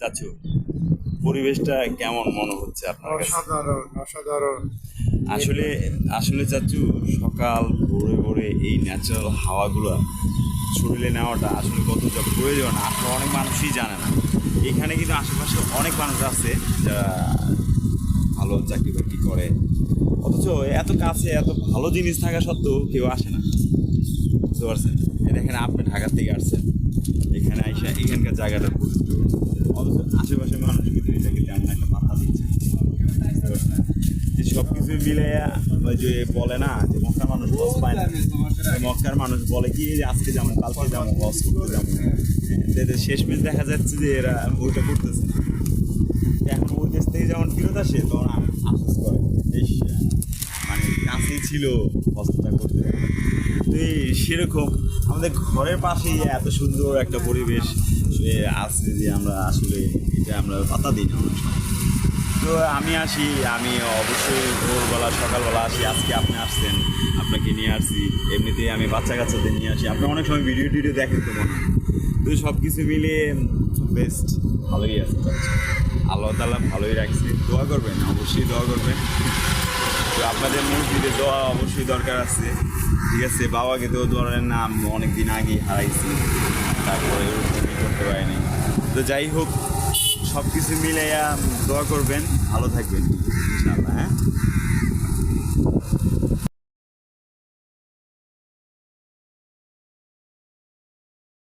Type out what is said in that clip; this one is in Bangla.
চাচু পরিবেশটা কেমন মনে হচ্ছে আপনার অসাধারণ অসাধারণ। আসলে আসলে চাচু সকাল ভোরে ভোরে এই ন্যাচারাল হাওয়াগুলো শরীরে নেওয়াটা আসলে কত যা প্রয়োজন আসলে অনেক মানুষই জানে না। এখানে কিন্তু আশেপাশে অনেক মানুষ আছে যারা ভালো চাকরি বাকরি করে। অথচ এত কাছে এত ভালো জিনিস থাকা সত্ত্বেও কেউ আসে না। বুঝতে পারছেন? এই দেখেন আপনি ঢাকা থেকে আসছেন। এখানে আইসা এখানকার জায়গাটা আশেপাশের মানুষ কিন্তু এটাকে একটা পাত্তা দিচ্ছে। সব কিছু মিলে ওই যে বলে না যে মক্কার মানুষ বস পায় না। মক্কার মানুষ বলে কি যে আজকে যাব কালকে যাব বস করতে যাব। শেষমেশ দেখা যাচ্ছে যে এরা ওইটা করতেছে। এখন ওই দেশ থেকে যখন ফেরত আসে তখন আফসোস করে। ইস, মানে কাছেই ছিল হস্তটা করতে। সেরকম। আমাদের ঘরের পাশেই এত সুন্দর একটা পরিবেশ আছে যে আমরা আসলে এটা আমরা পাতা দিই না। তো আমি আসি, আমি অবশ্যই ভোরবেলা, সকালবেলা আসি। আজকে আপনি আসছেন, আপনাকে নিয়ে আসছি। এমনিতেই আমি বাচ্চা কাচ্চাদের নিয়ে আসি। আপনি অনেক সময় ভিডিও টিডিও দেখেন তো মনে তো সব কিছু মিলিয়ে বেস্ট, ভালোই আছে। আল্লাহ তালা ভালোই রাখছে। দোয়া করবেন, অবশ্যই দোয়া করবেন। তো আপনাদের মসজিদে দোয়া অবশ্যই দরকার আছে। ঠিক আছে, বাবাকে তো ধরেন না অনেক দিন আগে হারাইছি। তারপরে করতে পারিনি। তো যাই হোক সব কিছু মিলাইয়া দোয়া করবেন, ভালো থাকবেন। হ্যাঁ?